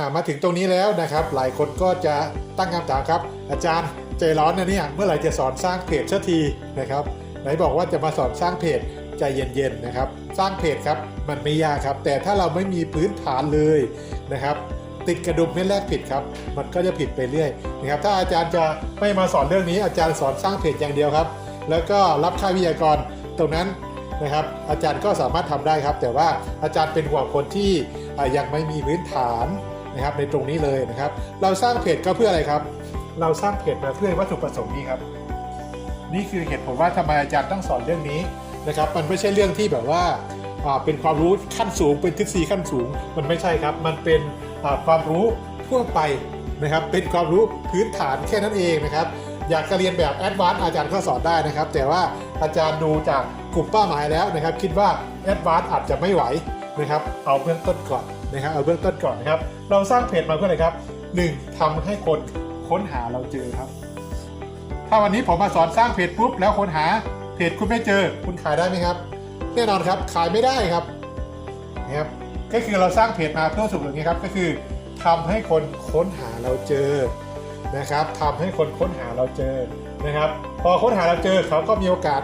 ามาถึงตรงนี้แล้วนะครับ หลายคนก็จะตั้งคำถามครับ อาจารย์ใจร้อนนะเนี่ยเมื่อไหร่จะสอนสร้างเพจสักทีนะครับไหนบอกว่าจะมาสอนสร้างเพจใจเย็นๆนะครับ สร้างเพจครับมันไม่ยากครับ แต่ถ้าเราไม่มีพื้นฐานเลยนะครับ ติดกระดุมเม็ดแรกผิดครับ มันก็จะผิดไปเรื่อยนะครับถ้าอาจารย์จะไม่มาสอนเรื่องนี้อาจารย์สอนสร้างเพจอย่างเดียวครับ แล้วก็รับค่าวิทยากรตรงนั้นนะครับ อาจารย์ก็สามารถทำได้ครับ แต่ว่าอาจารย์เป็นห่วงคนที่ยังไม่มีพื้นฐาน นะครับในตรงนี้เลยนะครับ เราสร้างเพจก็เพื่ออะไรครับ เราสร้างเพจมาเพื่อวัตถุประสงค์นี้ครับ นี่คือเหตุผลว่าทำไมอาจารย์ต้องสอนเรื่องนี้นะครับ มันไม่ใช่เรื่องที่แบบว่าเป็นความรู้ขั้นสูงเป็นทฤษฎีขั้นสูง มันไม่ใช่ครับ มันเป็นความรู้ทั่วไปนะครับ เป็นความรู้พื้นฐานแค่นั้นเองนะครับ อยากจะเรียนแบบแอดวานซ์อาจารย์ก็สอนได้นะครับ แต่ว่าอาจารย์ดูจากกลุ่มเป้าหมายแล้วนะครับ คิดว่าแอดวานซ์อาจจะไม่ไหวนะครับ เอาเบื้องต้นก่อน นะครับเอาเบื้องต้นก่อนนะครับ เราสร้างเพจมาเพื่ออะไรครับหนึ่งทำให้คนค้นหาเราเจอครับ ถ้าวันนี้ผมมาสอนสร้างเพจปุ๊บแล้วค้นหาเพจคุณไม่เจอ คุณขายได้ไหมครับ แน่นอนครับขายไม่ได้ครับนะครับก็คือเราสร้างเพจมาเพื่อสุดอย่างนี้ครับก็คือทำให้คนค้นหาเราเจอนะครับทำให้คนค้นหาเราเจอนะครับ พอค้นหาเราเจอเขาก็มีโอกาส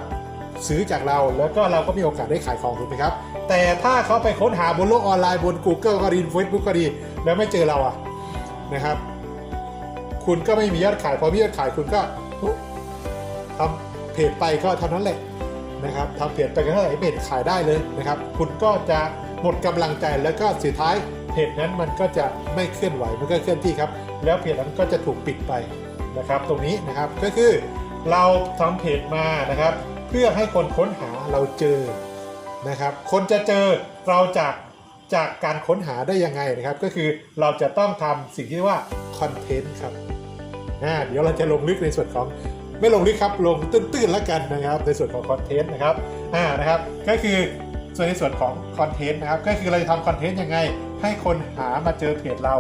ซื้อจากเรา แล้วก็เราก็มีโอกาสได้ขายของถูกไหมครับ แต่ถ้าเขาไปค้นหาบนโลกออนไลน์บน Google ก็ดี Facebook ก็ดี แล้วไม่เจอเราอะนะครับ คุณก็ไม่มียอดขาย พอมียอดขายคุณก็ทำเพจไปก็เท่านั้นแหละนะครับทำเพจไปก็เท่าไหร่เพจขายได้เลยนะครับ คุณก็จะหมดกำลังใจแล้วก็สุดท้ายเพจนั้นมันก็จะไม่เคลื่อนไหวมันก็เคลื่อนที่ครับ แล้วเพจนั้นก็จะถูกปิดไปนะครับ ตรงนี้นะครับก็คือเราทำเพจมานะครับ เพื่อให้คนค้นหาเราเจอ นะครับ คนจะเจอเราจากจากการค้นหาได้ยังไงนะครับ ก็คือเราจะต้องทำสิ่งที่ว่าคอนเทนต์ครับเดี๋ยวเราจะลงลึกในส่วนของไม่ลงลึกครับลงตื้นๆแล้วกันนะครับ ในส่วนของคอนเทนต์นะครับอ่านะครับ ก็คือส่วนในส่วนของคอนเทนต์นะครับ ก็คือเราจะทำคอนเทนต์ยังไง ให้คนหามาเจอเพจเรา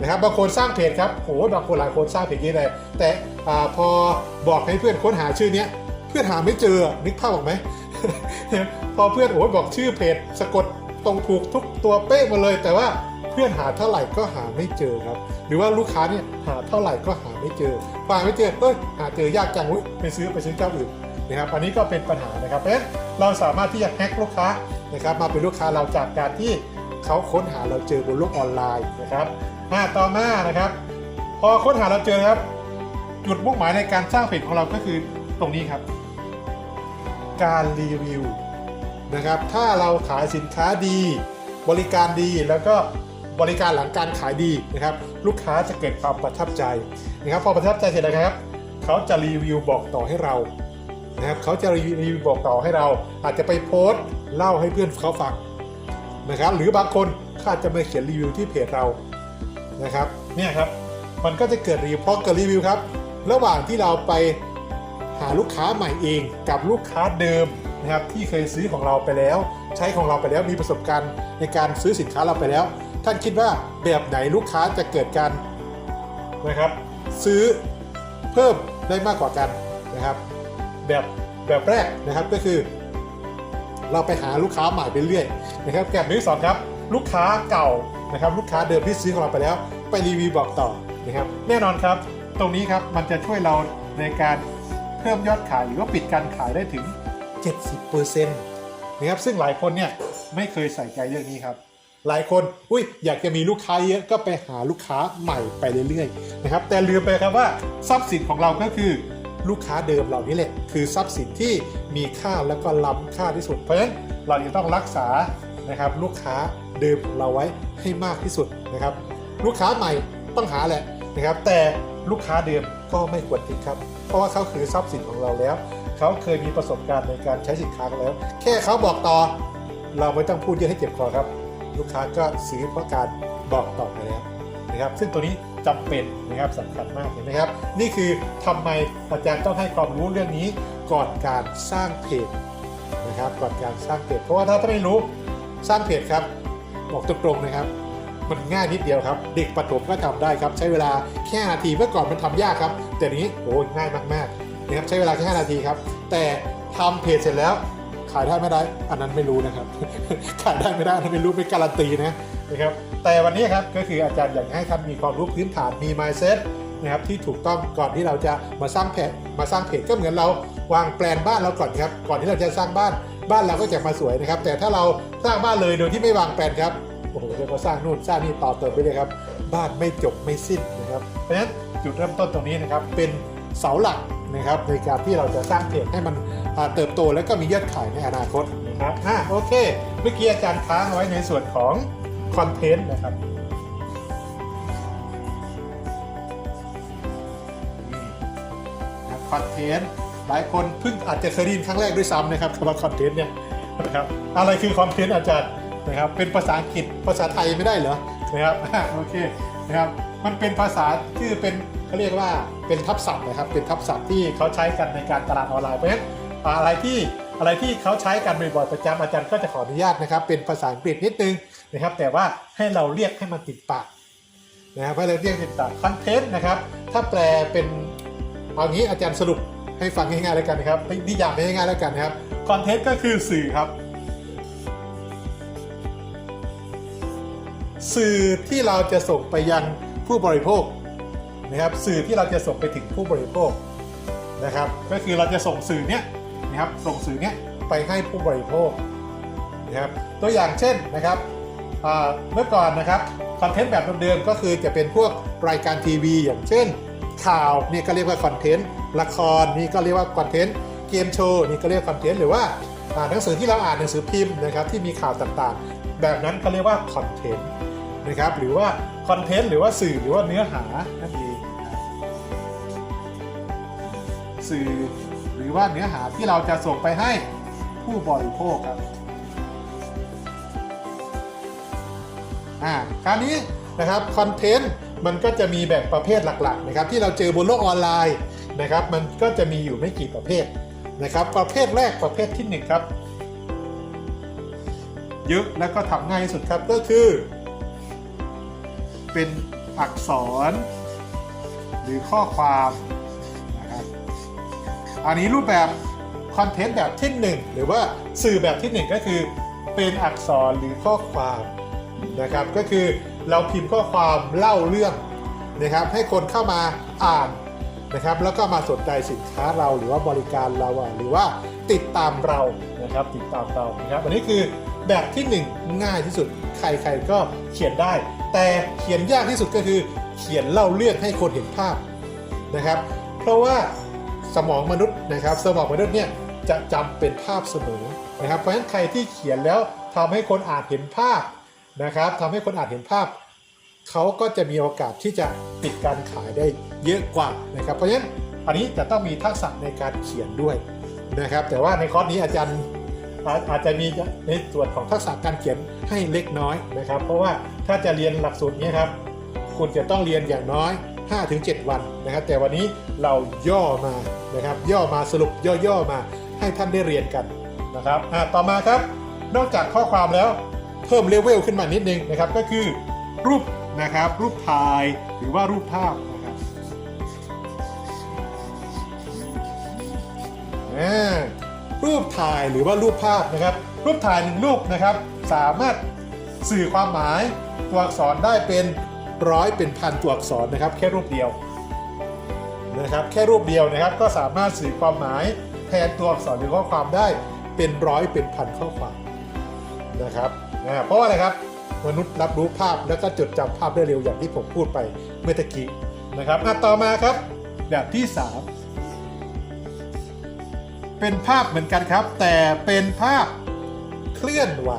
นะครับบางคนสร้างเพจครับโหบางคนหลายคนสร้างเพจนี้เลยแต่อพอบอกให้เพื่อนค้นหาชื่อเนี้ยเพื่อนหาไม่เจอนึกภาพออกไหม พอเพื่อนโอ้ยบอกชื่อเพจสะกดตรงถูกทุกตัวเป๊ะมาเลย แต่ว่าเพื่อนหาเท่าไหร่ก็หาไม่เจอครับ หรือว่าลูกค้าเนี่ยหาเท่าไหร่ก็หาไม่เจอหาไม่เจอเอ้ยหาเจอยากจังอุ๊ยไปซื้อไปซื้อเจ้าอื่นนะครับอันนี้ก็เป็นปัญหานะครับเพราะเราสามารถที่จะแฮกลูกค้านะครับมาเป็นลูกค้าเราจากการที่เขาค้นหาเราเจอบนโลกออนไลน์นะครับอ่าต่อมานะครับ พอค้นหาเราเจอครับ จุดมุ่งหมายในการสร้างเพจของเราก็คือตรงนี้ครับ การรีวิวนะครับ ถ้าเราขายสินค้าดี บริการดีแล้วก็บริการหลังการขายดีนะครับ ลูกค้าจะเกิดความประทับใจนะครับพอประทับใจเสร็จนะครับ เขาจะรีวิวบอกต่อให้เรานะครับเขาจะรีวิวบอกต่อให้เรา อาจจะไปโพสต์เล่าให้เพื่อนเขาฟังนะครับ หรือบางคนเขาอาจจะมาเขียนรีวิวที่เพจเรานะครับเนี่ยครับมันก็จะเกิดรีวิวพอเกิดรีวิวครับ ระหว่างที่เราไป หาลูกค้าใหม่เองกับลูกค้าเดิมนะครับที่เคยซื้อของเราไปแล้ว ใช้ของเราไปแล้วมีประสบการณ์ในการซื้อสินค้าเราไปแล้ว ท่านคิดว่าแบบไหนลูกค้าจะเกิดการนะครับ ซื้อเพิ่มได้มากกว่ากันนะครับ แบบแบบแรกนะครับก็คือ เราไปหาลูกค้าใหม่ไปเรื่อยนะครับแบบที่สองครับลูกค้าเก่านะครับ ลูกค้าเดิมที่ซื้อของเราไปแล้ว ไปรีวิวบอกต่อนะครับ แน่นอนครับ ตรงนี้ครับมันจะช่วยเราในการ เพิ่มยอดขายหรือว่าปิดการขายได้ถึง 70%นะครับซึ่งหลายคนเนี่ยไม่เคยใส่ใจเรื่องนี้ครับ หลายคนอุ้ยอยากจะมีลูกค้าเยอะก็ไปหาลูกค้าใหม่ไปเรื่อยๆนะครับแต่ลืมไปครับว่าทรัพย์สินของเราก็คือลูกค้าเดิมเหล่านี้แหละคือทรัพย์สินที่มีค่าแล้วก็ล้ำค่าที่สุด เพราะฉะนั้นเราจะต้องรักษานะครับลูกค้าเดิมของเราไว้ให้มากที่สุดนะครับ ลูกค้าใหม่ต้องหาแหละนะครับ แต่ลูกค้าเดิมก็ไม่ควรทิ้งครับ เพราะว่าเขาคือทรัพย์สินของเราแล้ว เขาเคยมีประสบการณ์ในการใช้สินค้าแล้ว แค่เขาบอกต่อ เราไม่ต้องพูดเยอะให้เจ็บคอครับ ลูกค้าก็ซื้อเพราะการบอกต่อไปแล้วนะครับ ซึ่งตัวนี้จำเป็นนะครับสำคัญมากเห็นไหมครับ นี่คือทำไมอาจารย์ต้องให้ความรู้เรื่องนี้ก่อนการสร้างเพจนะครับ ก่อนการสร้างเพจเพราะว่าถ้าไม่รู้สร้างเพจครับ บอกตรงๆนะครับ มันง่ายนิดเดียวครับ เด็กประถมก็ทำได้ครับ ใช้เวลาแค่นาทีเมื่อก่อนมันทำยากครับ แต่นี้โอ้ยง่ายมากๆนะครับใช้เวลาแค่นาทีครับ แต่ทำเพจเสร็จแล้ว ขายได้ไม่ได้ อันนั้นไม่รู้นะครับ ขายได้ไม่ได้อันนั้นไม่รู้ไม่การันตีนะนะครับแต่วันนี้ครับก็คืออาจารย์อยากให้ท่านมีความรู้พื้นฐานมี mindset นะครับที่ถูกต้องก่อนที่เราจะมาสร้างเพจมาสร้างเพจก็เหมือนเราวางแปลนบ้านเราก่อนครับก่อนที่เราจะสร้างบ้านบ้านเราก็จะมาสวยนะครับ แต่ถ้าเราสร้างบ้านเลยโดยที่ไม่วางแปลนครับ โอ้โหเดี๋ยวก็สร้างนู่นสร้างนี่ต่อเติมไปเลยครับ บ้านไม่จบไม่สิ้นนะครับเพราะฉะนั้นจุดเริ่มต้นตรงนี้นะครับเป็นเสาหลักนะครับในการที่เราจะสร้างเพจให้มันอ่าเติบโตแล้วก็มียอดขายในอนาคตนะครับอะโอเค เมื่อกี้อาจารย์ค้างเอาไว้ในส่วนของคอนเทนต์นะครับคอนเทนต์หลายคนเพิ่งอาจจะเคยได้ยินครั้งแรกด้วยซ้ำนะครับคำว่าคอนเทนต์เนี่ยนะครับอะไรคือคอนเทนต์อาจารย์ นะครับเป็นภาษาอังกฤษภาษาไทยไม่ได้เหรอนะครับโอเคนะครับมันเป็นภาษาที่เป็นเขาเรียกว่าเป็นทับศัพท์นะครับเป็นทับศัพท์ที่เขาใช้กันในการตลาดออนไลน์เพราะฉะนั้นอะไรที่อะไรที่เขาใช้กันบ่อยๆประจำอาจารย์ก็จะขออนุญาตนะครับ เป็นภาษาอังกฤษนิดนึงนะครับ แต่ว่าให้เราเรียกให้มันติดปากนะครับให้เราเรียกติดปากคอนเทนต์นะครับ ถ้าแปลเป็นเอางี้อาจารย์สรุปให้ฟังง่ายๆแล้วกันนะครับนิยามง่ายๆแล้วกันนะครับคอนเทนต์ก็คือสื่อครับ สื่อที่เราจะส่งไปยังผู้บริโภคนะครับสื่อที่เราจะส่งไปถึงผู้บริโภคนะครับ ก็คือเราจะส่งสื่อเนี้ยนะครับส่งสื่อเนี้ยไปให้ผู้บริโภคนะครับตัวอย่างเช่นนะครับเมื่อก่อนนะครับคอนเทนต์แบบเดิมๆก็คือจะเป็นพวกรายการทีวี อย่างเช่น ข่าวนี่ก็เรียกว่าคอนเทนต์ละครนี่ก็เรียกว่าคอนเทนต์เกมโชว์นี่ก็เรียกคอนเทนต์หรือว่าหนังสือที่เราอ่านหนังสือพิมพ์นะครับที่มีข่าวต่างๆ แบบนั้นเขาเรียกว่าคอนเทนต์ นะครับ หรือว่าคอนเทนต์หรือว่าสื่อหรือว่าเนื้อหานั่นเองสื่อหรือว่าเนื้อหาที่เราจะส่งไปให้ผู้บริโภคครับอ่าคราวนี้นะครับคอนเทนต์มันก็จะมีแบ่งประเภทหลักๆนะครับที่เราเจอบนโลกออนไลน์นะครับมันก็จะมีอยู่ไม่กี่ประเภทนะครับ ประเภทแรกประเภทที่หนึ่งครับเยอะและก็ทำง่ายที่สุดครับก็คือ เป็นอักษร หรือข้อความนะครับอันนี้รูปแบบคอนเทนต์แบบที่ 1 หรือว่าสื่อแบบที่ 1 ก็คือเป็นอักษรหรือข้อความนะครับ ก็คือเราพิมพ์ข้อความเล่าเรื่องนะครับ ให้คนเข้ามาอ่านนะครับ แล้วก็มาสนใจสินค้าเราหรือว่าบริการเราหรือว่าติดตามเรานะครับ ติดตามเรานะครับ อันนี้คือแบบที่ 1 ง่ายที่สุดใครๆก็เขียนได้ แต่เขียนยากที่สุดก็คือเขียนเล่าเรื่องให้คนเห็นภาพนะครับ เพราะว่าสมองมนุษย์นะครับ สมองมนุษย์เนี่ยจะจำเป็นภาพเสมอนะครับ เพราะฉะนั้นใครที่เขียนแล้วทำให้คนอ่านเห็นภาพนะครับทำให้คนอ่านเห็นภาพเขาก็จะมีโอกาสที่จะติดการขายได้เยอะกว่านะครับ เพราะฉะนั้นอันนี้จะต้องมีทักษะในการเขียนด้วยนะครับ แต่ว่าในคอร์สนี้อาจารย์ อาจจะมีในส่วนของทักษะการเขียนให้เล็กน้อยนะครับ เพราะว่าถ้าจะเรียนหลักสูตรนี้ครับคุณจะต้องเรียนอย่างน้อย 5-7 วันนะครับ แต่วันนี้เราย่อมานะครับ ย่อมาสรุปย่อๆมาให้ท่านได้เรียนกันนะครับต่อมาครับ นอกจากข้อความแล้วเพิ่มเลเวลขึ้นมานิดนึงนะครับ ก็คือรูปนะครับ รูปถ่ายหรือว่ารูปภาพนะครับอ่า รูปถ่ายหรือว่ารูปภาพนะครับ รูปถ่ายหนึ่งรูปนะครับ สามารถสื่อความหมายตัวอักษรได้เป็นร้อยเป็นพันตัวอักษรนะครับ แค่รูปเดียวนะครับแค่รูปเดียวนะครับก็สามารถสื่อความหมายแทนตัวอักษรหรือข้อความได้เป็นร้อยเป็นพันข้อความนะครับอ่าเพราะว่าอะไรครับมนุษย์รับรู้ภาพแล้วก็จดจำภาพได้เร็วอย่างที่ผมพูดไปเมื่อตะกี้นะครับต่อมาครับแบบที่สาม เป็นภาพเหมือนกันครับ แต่เป็นภาพเคลื่อนไหว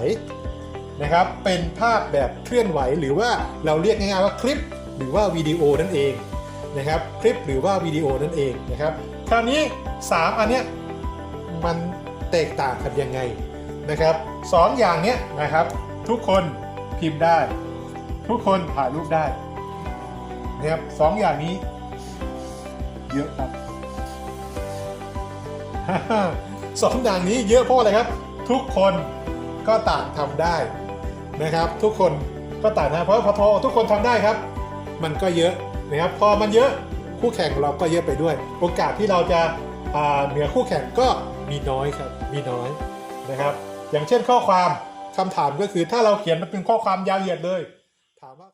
นะครับ เป็นภาพแบบเคลื่อนไหวหรือว่าเราเรียกง่ายๆว่าคลิป หรือว่าวิดีโอนั่นเองนะครับ คลิปหรือว่าวิดีโอนั่นเองนะครับ คราวนี้ 3 อันเนี้ยมันแตกต่างกันยังไงนะครับสองอย่างเนี้ยนะครับ ทุกคนพิมพ์ได้ ทุกคนถ่ายรูปได้นะครับสองอย่างนี้เยอะครับ สองอย่างนี้เยอะเพราะอะไรครับ ทุกคนก็ต่างทำได้นะครับ ทุกคนก็ต่างนะเพราะพอทุกคนทำได้ครับ มันก็เยอะนะครับพอมันเยอะคู่แข่งเราก็เยอะไปด้วย โอกาสที่เราจะเหนือคู่แข่งก็มีน้อยครับมีน้อยนะครับ อย่างเช่นข้อความคำถามก็คือถ้าเราเขียนมันเป็นข้อความยาวเหยียดเลย ถามว่า